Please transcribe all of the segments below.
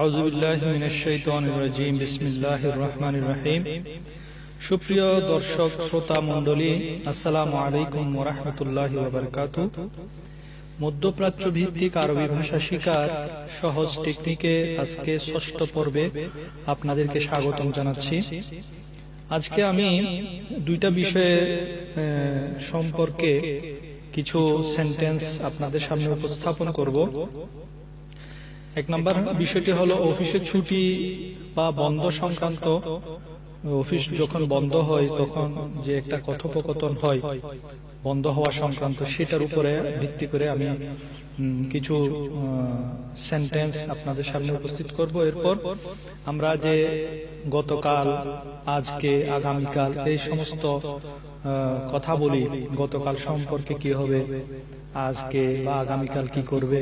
আউযু বিল্লাহি মিনাশ শাইতানির রাজিম, বিসমিল্লাহির রহমানির রহিম। সুপ্রিয় দর্শক, শ্রোতা, মণ্ডলী, আসসালামু আলাইকুম ওয়া রাহমাতুল্লাহি ওয়া বারাকাতুহু। মধ্যপ্রাচ্য ভিত্তিক আরবী ভাষা শিকার সহজ টেকনিকে আজকে ষষ্ঠ পর্বে আপনাদেরকে স্বাগতম জানাচ্ছি। আজকে আমি দুইটা বিষয়ে সম্পর্কে কিছু সেন্টেন্স আপনাদের সামনে উপস্থাপন করব। এক নম্বর বিষয়টি হলো অফিসে ছুটি বা বন্ধ সংক্রান্ত। অফিস যখন বন্ধ হয়, তখন যে একটা কথোপকথন হয়, বন্ধ হওয়া সংক্রান্ত, সেটার উপরে ভিত্তি করে আমি কিছু সেন্টেন্স আপনাদের সামনে উপস্থিত করব। এরপর আমরা যে গতকাল, আজকে, আগামীকাল, এই সমস্ত কথা বলি, গতকাল সম্পর্কে কি হবে, আজকে বা আগামীকাল কি করবে,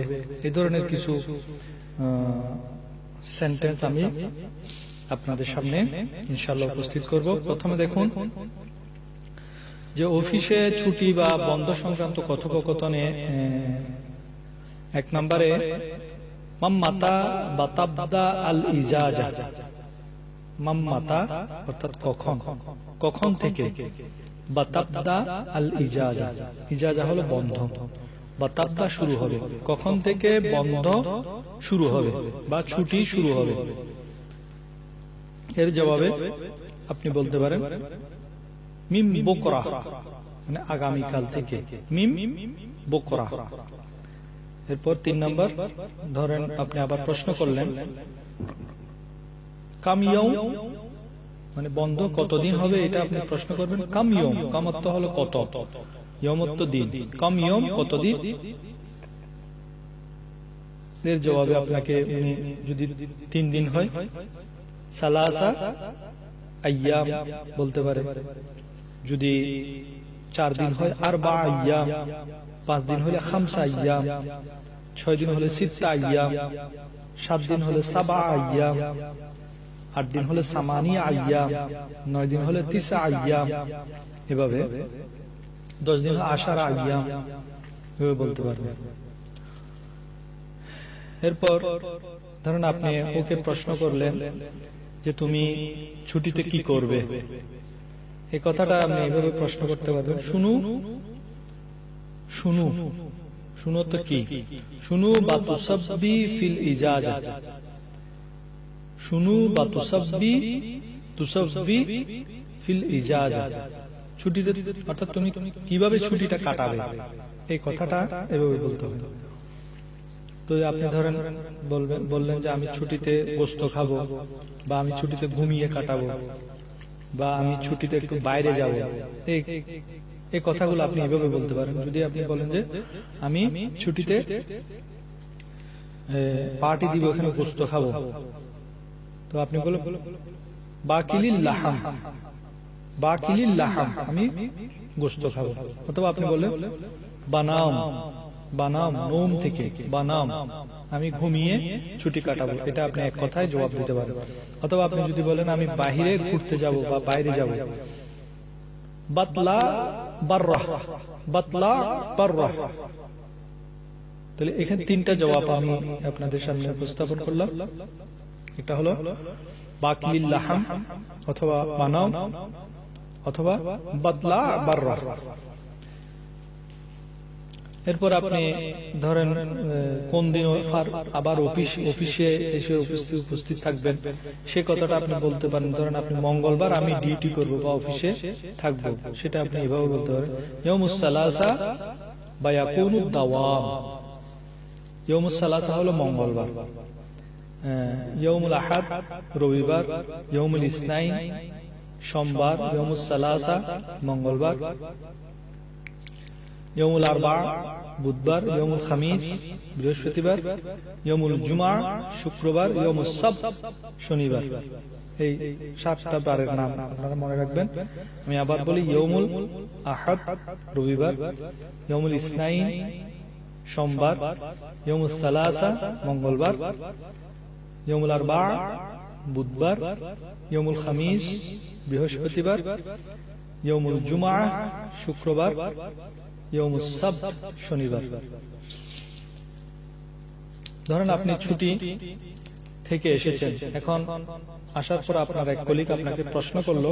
এ ধরনের কিছু সেন্টেন্স আমি আপনাদের সামনে ইনশাল্লাহ উপস্থিত করব। প্রথমে দেখুন যে অফিসে ছুটি বা বন্ধ সংক্রান্ত কথোপকথনে এক নম্বরে মাম্মাতা বাতাবদা আল ইজাজা। মাম্মাতা অর্থাৎ কখন কখন থেকে? বাতাবদা আল ইজাজা। ইজাজা হলো বন্ধ। বাতাবদা শুরু হবে। কখন থেকে বন্ধ শুরু হবে বা ছুটি শুরু হবে? এর জবাবে আপনি বলতে পারেন, মিম বোকরা মানে আগামীকাল থেকে। মিম বোকরা। এরপর তিন নম্বর, ধরেন আপনি আবার প্রশ্ন করলেন কামিয়ম মানে বন্ধ কতদিন হবে এটা আপনি প্রশ্ন করবেন? কামিয়ম কামত্ব হলো কত? দিন কামিয়ম কতদিন? এর জবাবে আপনাকে যদি তিন দিন হয়, সালাসা বলতে পারে। যদি চার দিন হয় আর বা আয়াম। পাঁচ দিন হলে খামসা আয়াম। ছয় দিন হলে সিত্তা আয়াম। সাত দিন হলে সাবা আয়াম। আট দিন হলে সামানি আয়াম। নয় দিন হলে তিসা আয়াম। এভাবে দশ দিন আশার এভাবে বলতে পারবেন এরপর ধরুন আপনি ওকে প্রশ্ন করলেন যে তুমি ছুটিতে কি করবে? এই কথাটা আপনি এইভাবে প্রশ্ন করতে পারবেন, শুনু শুনু, শুনো তো কি? শুনু বা তুসব্বি ফিল ইজাজ। শুনু বা তুসব্বি তুসব্বি ফিল ইজাজ। ছুটিতে, অর্থাৎ তুমি কীভাবে ছুটিটা কাটাবে? এই কথাটা এভাবে বলতে হবে। তো আপনি ধরেন, বলবেন, বললেন যে আমি ছুটিতে গোস্ত খাব, বা আমি ছুটিতে ঘুমিয়ে কাটাবো, বা আমি ছুটিতে একটু বাইরে যাব। এই কথাগুলো আপনি এভাবে বলতে পারেন। যদি আপনি বলেন যে আমি ছুটিতে পার্টি দিব, এখানে গোস্ত খাব, তো আপনি বলেন বাকিলিল লাহাম। বাকিলিল লাহাম আমি গোস্ত খাব। অথবা আপনি বললেন বানাম বানাম নোম থেকে বানাম আমি ঘুমিয়ে ছুটি কাটাবো। এটা আপনি এক কথায় জবাব দিতে পারেন। অথবা আপনি যদি বলেন আমি বাহিরে ঘুরতে যাব বা বাইরে যাব। বাতলা বার্রাহ বাতলা বার্রাহ তাহলে এখানে তিনটা জবাব আমি আপনাদের সামনে উপস্থাপন করলাম। এটা হলো বাকিল লাহাম অথবা বানাম অথবা বাদলা বার্রাহ এরপর আপনি ধরেন কোন দিন আবার অফিস, অফিসে এসে উপস্থিত থাকবেন। সে কথাটা আপনি বলতে পারেন। ধরেন আপনি মঙ্গলবার আমি ডিউটি করব বা অফিসে থাকব। সেটা আপনি এভাবে বলতে পারেন। ইয়মুসালাসা বা ইয়াকুনু দাওয়াম। ইয়মুসালাসা হলো মঙ্গলবার। ইয়মুল আহাদ রবিবার ইয়মুল ইসনাইন সোমবার ইয়মুসালাসা মঙ্গলবার। ইয়মুল আরবা, বুধবার ইয়মুল খামিস, বৃহস্পতিবার ইয়মুল জুমা শুক্রবার ইয়মুল সব শনিবার। এই সাতটা বারের নাম আপনারা মনে রাখবেন। আমি আবার বলি ইয়মুল আহাদ, রবিবার। ইয়মুল ইসনাইন, সোমবার। ইয়মুল সালাসা, মঙ্গলবার। ইয়মুল আরবা বুধবার, ইয়মুল খামিস, বৃহস্পতিবার, ইয়মুল জুমা শুক্রবার ইয়মুসাব শনিবার। ধরেন আপনি ছুটি থেকে এসেছেন। এখন আসার পর আপনার এক কলিক আপনাকে প্রশ্ন করল,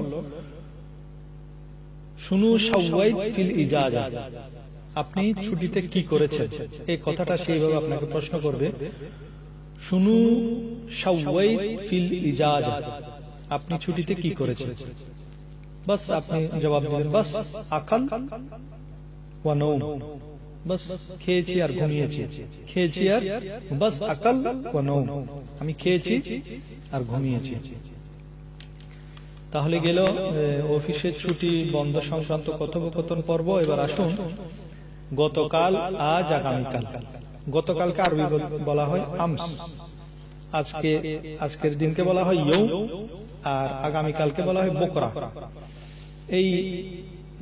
শুনু সাউয়াই ফিল ইজাজা। আপনি ছুটিতে কি করেছেন? এই কথাটা সেইভাবে আপনাকে প্রশ্ন করবে, শুনু ফিল আপনি ছুটিতে কি করেছেন? বাস আপনি জবাব দিবেন বাস বাস খেয়েছি আর ঘুমিয়েছি। খেয়েছি আর আমি খেয়েছি আর ঘুমিয়েছি। তাহলে গেল অফিসের ছুটি, বন্ধ সংক্রান্ত কথোপকথন পর্ব। এবার আসুন, গতকাল, আজ, আগামীকাল। গতকালকে আরবি বলা হয় আমস। আজকে, আজকের দিনকে বলা হয় ইউ আর আগামীকালকে বলা হয় বকরা। এই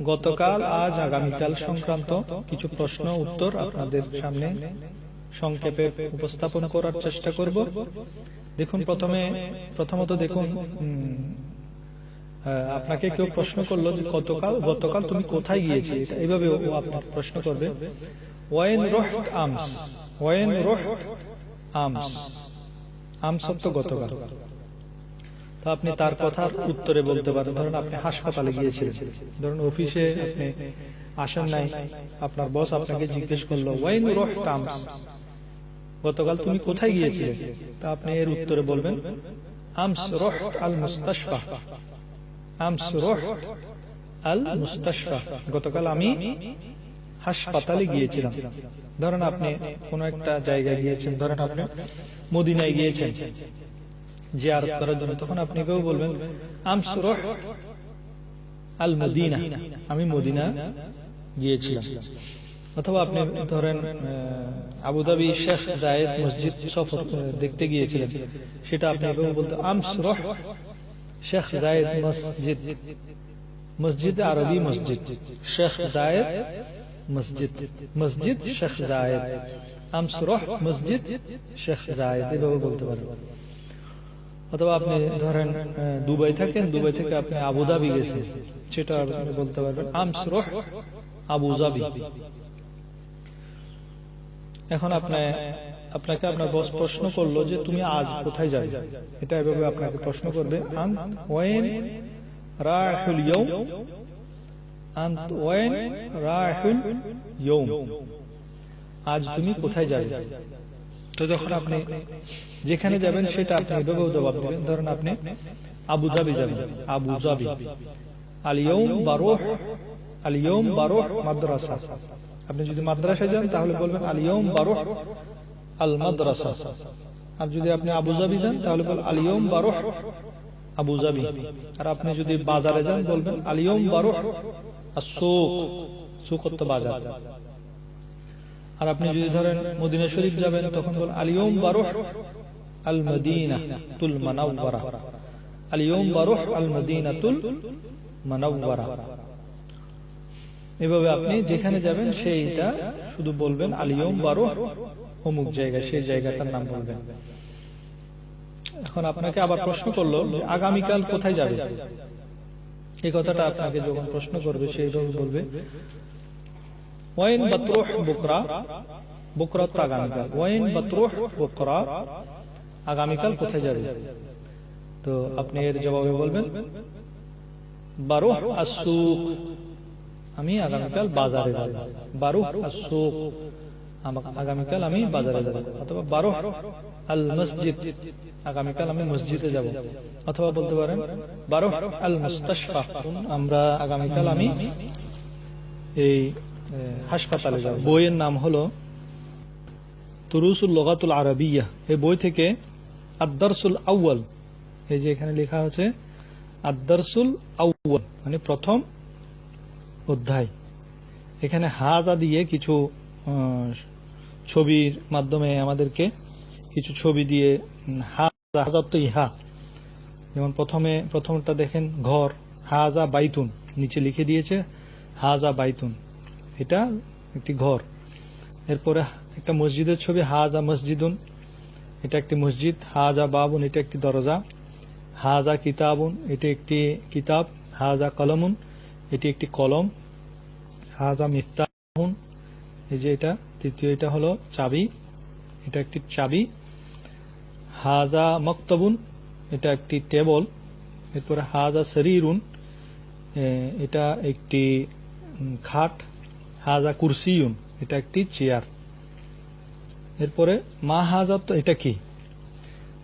গতকাল, আজ আগামীকাল সংক্রান্ত কিছু প্রশ্ন, উত্তর আপনাদের সামনে সংক্ষেপে উপস্থাপন করার চেষ্টা করব। দেখুন, প্রথমে, প্রথমত দেখুন আপনাকে কেউ প্রশ্ন করল যে গতকাল গতকাল তুমি কোথায় গিয়েছি এইভাবে ও আপনাকে প্রশ্ন করবে। ওয়েন রোহত আমস ওয়েন রোহত আমস। তো আপনি তার কথার উত্তরে বলতে পারেন। ধরুন আপনি হাসপাতালে গিয়েছিলেন। ধরুন অফিসে আপনি আসেন নাই। আপনার বস আপনাকে জিজ্ঞেস করল গতকাল তুমি কোথায় গিয়েছিলে? তা আপনি এর উত্তরে বলবেন, আমস রোহ আল মুস্তাশফা, আমস রোহ আল মুস্তাশফা, গতকাল আমি হাসপাতালে গিয়েছিলাম। ধরেন আপনি কোন একটা জায়গায় গিয়েছেন, ধরেন আপনি মদিনায় গিয়েছেন, জিয়ারত করার জন্য, তখন আপনি কেউ বলবেন আল মদিনা আমি মদিনা গিয়েছিলাম। অথবা আপনি ধরেন আবুধাবি শেখ জায়েদ মসজিদ সফর দেখতে গিয়েছিলেন, সেটা আপনি এভাবে বলতে আমস রোহ শেখ জায়েদ মসজিদ। মসজিদ আরবি মসজিদ। শেখ জায়েদ মসজিদ মসজিদ শেখ জায়েদ আমস রোহ মসজিদ শেখ জায়েদ এভাবে বলতে পারেন অথবা আপনি ধরেন দুবাই থাকেন, দুবাই থেকে আপনি আবুধাবি গেছেন। সেটা বলতে পারবেন। আমস রোহ আবুজাবি এখন আপনি, আপনাকে আপনার বস প্রশ্ন করল যে তুমি আজ কোথায় যাবে? এটা এভাবে আপনাকে প্রশ্ন করবে। আন ওয়েন রাহুল আজ তুমি কোথায় যাবে? তো যখন আপনি যেখানে যাবেন সেটা আপনি এভাবেও জবাব দেবেন। ধরেন আপনি আবু জাবি যাবেন। আবু জাবি। আলিয়ম বারোহ আলিয়ম বারোহ মাদ্রাসা। আপনি যদি মাদ্রাসায় যান তাহলে বলবেন আলিয়ম বারোহ আল মাদ্রাসা আর যদি আপনি আবু জাবি যান তাহলে বল আলিয়ম বারোহ আবু জাবি। আর আপনি যদি বাজারে যান বলবেন আলিয়ম বারোহ আর আপনি যদি ধরেন মদিনা শরীফ যাবেন, তখন এভাবে আপনি যেখানে যাবেন, সেইটা শুধু বলবেন আলিয়ম বারুহ অমুক জায়গা সেই জায়গাটার নাম বলবেন। এখন আপনাকে আবার প্রশ্ন করল আগামীকাল কোথায় যাবে? এই কথাটা আপনাকে যখন প্রশ্ন করবে সেইভাবে বলবে, ওয়াইন বাতরুহ বুকরা বুকরা তো আগামীকাল, ওয়াইন বাতরুহ বুকরা আগামীকাল কোথায় যাবে? তো আপনি এর জবাবে বলবেন, বারুহ আসুক আমি আগামীকাল বাজারে যাব, বারুহ আসুক আগামীকাল আমি বাজারে যাব, অথবা বারুহ আল মসজিদ, আগামীকাল আমি মসজিদে যাব। অথবা বলতে পারেন বারুহ আল মুস্তাশফা। আমরা আগামীকাল আমি এই হাসপাতালে যাব। বইয়ের নাম হলো তুরুসুল লগাতুল আরবিয়া। এই বই থেকে আদারসুল আউ্য়াল, এই যে এখানে লেখা আছে আদারসুল আউ্য়াল মানে প্রথম অধ্যায়। এখানে হাজা দিয়ে কিছু ছবির মাধ্যমে আমাদেরকে কিছু ছবি দিয়ে উম, হাজা হাজার তো ইহা। যেমন প্রথমে প্রথমটা দেখেন ঘর হাজা বাইতুন নিচে লিখে দিয়েছে হাজা বাইতুন। এটা একটি ঘর। এরপরে একটা মসজিদের ছবি হাজা মসজিদুন। এটা একটি মসজিদ হাজা বাবুন এটা একটি দরজা। হাজা কিতাবুন এটি একটি কিতাব। হাজা কলমুন এটি একটি কলম। হাজা মিফতাহুন এই যে এটা, তৃতীয় এটা হলো চাবি, এটা একটি চাবি। হাজা মক্তবুন, এটা একটি টেবল, এরপরে হাজা শরীরুন এটা একটি খাট, হাজা কুরসিউন এটা একটি চেয়ার। এরপরে মা হাজা তো, এটা কি?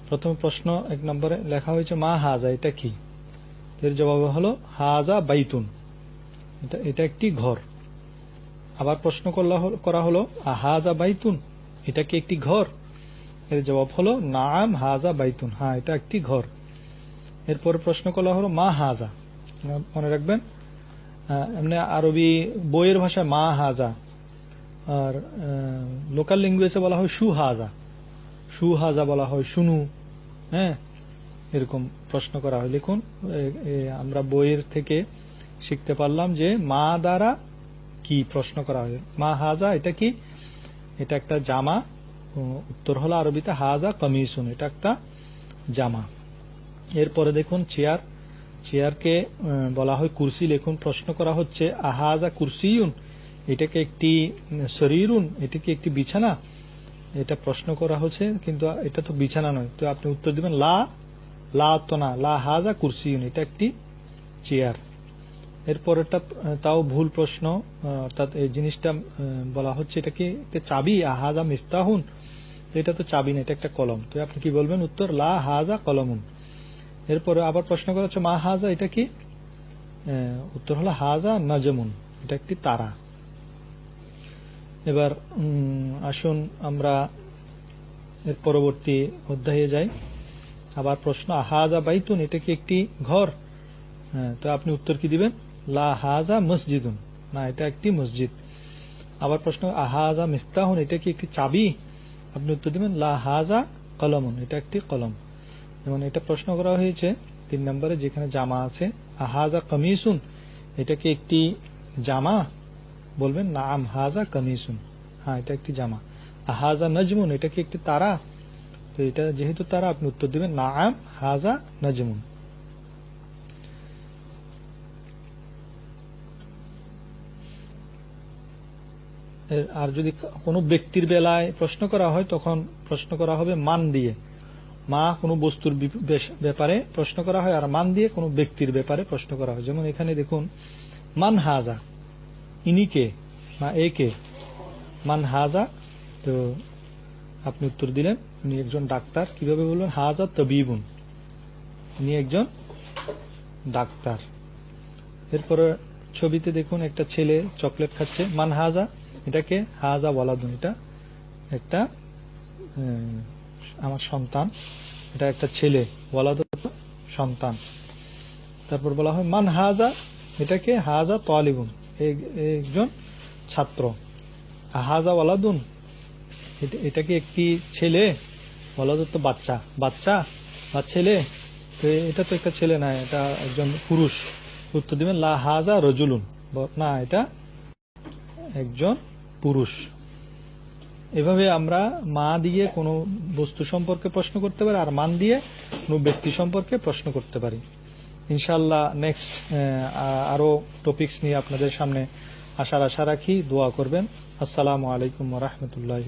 প্রথমে প্রশ্ন এক নম্বরে লেখা হয়েছে, মা হাজা, এটা কি? এর জবাব হলো, হাজা বাইতুন, এটা এটা একটি ঘর। আবার প্রশ্ন করা হলো হাজা বাইতুন? এটা কি একটি ঘর? এর জবাব হলো, নাম হাজা বাইতুন। হ্যাঁ এটা একটি ঘর। এরপরে প্রশ্ন করা হলো, মা হাজা? মনে রাখবেন এমনি আরবি বইয়ের ভাষায় মা হাজা। আর লোকাল ল্যাঙ্গুয়েজে বলা হয় সু হাজা। সু হাজা বলা হয় শুনু। হ্যাঁ এরকম প্রশ্ন করা হয়। লিখুন আমরা বইয়ের থেকে শিখতে পারলাম যে মা দ্বারা কি প্রশ্ন করা হয় মা হাজা, এটা কি? এটা একটা জামা। উত্তর হলো আরবিতে হাজা কমিসুন, এটা একটা জামা। এরপরে দেখুন চেয়ার। চেয়ারকে বলা হয় কুরসি। লেখুন, প্রশ্ন করা হচ্ছে, আহাজা কুরসিউন? এটাকে একটি শরীরুন? এটা কি একটি বিছানা? এটা প্রশ্ন করা হচ্ছে, কিন্তু এটা তো বিছানা নয়। তো আপনি উত্তর দিবেন, লা লা তো না, লা হাজা কুরসিউন, এটা একটি চেয়ার। এরপরেরটা তাও ভুল প্রশ্ন। অর্থাৎ এই জিনিসটা বলা হচ্ছে, এটা কি চাবি? আহাজা মিফতাহুন। এটা তো চাবি না, এটা একটা কলম। তো আপনি কি বলবেন? উত্তর, লা হাজা কলমুন। এরপরে আবার প্রশ্ন করা হচ্ছে, মা হাজা, এটা কি? উত্তর হলো, হাজা নাজমুন। এটা একটি তারা। এবার আসুন আমরা এর পরবর্তী অধ্যায়ে যাই। আবার প্রশ্ন হাজা বাইতুন, এটা কি একটি ঘর? তো আপনি উত্তর কি দিবেন? লা হাজা মসজিদুন। না, এটা একটি মসজিদ। আবার প্রশ্ন আহাজা মিফতাহুন, এটা কি একটি চাবি? আপনি উত্তর দিবেন, লা হাজা কলমুন, এটা একটি কলম। যেমন এটা প্রশ্ন করা হয়েছে, তিন নম্বরে যেখানে জামা আছে আহাজা কমিসুন, এটা কি একটি জামা? বলবেন, নাম, হাজা কমিসুন। হ্যাঁ এটা একটি জামা। আহাজা নজমুন, এটা কি একটি তারা? তো এটা যেহেতু তারা, আপনি উত্তর দিবেন, নাম, হাজা নজমুন। আর যদি কোনো ব্যক্তির বেলায় প্রশ্ন করা হয়, তখন প্রশ্ন করা হবে মান দিয়ে। মা কোনো বস্তুর ব্যাপারে প্রশ্ন করা হয়, আর মান দিয়ে কোনো ব্যক্তির ব্যাপারে প্রশ্ন করা হয়। যেমন এখানে দেখুন, মান হাজা, ইনি কে বা এ কে? মান হাজা, তো আপনি উত্তর দিলেন, উনি একজন ডাক্তার। কীভাবে বলবেন? হাজা তবিবুন, ইনি একজন ডাক্তার। এরপরে ছবিতে দেখুন, একটা ছেলে চকলেট খাচ্ছে। মান হাজা এটাকে হাজা ওয়ালাদুন, এটা একটা আমার সন্তান, এটা একটা ছেলে, ওয়ালাদ সন্তান। তারপর বলা হয়, মান হাজা, এটাকে হাজা তালিবুন একজন ছাত্র। হাজা ওয়ালাদুন, এটা- এটাকে একটি ছেলে, ওয়ালাদ তো বাচ্চা বাচ্চা বা ছেলে, তো এটা তো একটা ছেলে না, এটা একজন পুরুষ। উত্তর দিবেন, লা হাজা রজুলুন না, এটা একজন পুরুষ। এভাবে আমরা মা দিয়ে কোনো বস্তু সম্পর্কে প্রশ্ন করতে পারি, আর মান দিয়ে কোনো ব্যক্তি সম্পর্কে প্রশ্ন করতে পারি। ইনশাল্লাহ নেক্সট আরও টপিকস নিয়ে আপনাদের সামনে আসার আশা রাখি, দোয়া করবেন। আসসালামু আলাইকুম রহমতুল্লাহ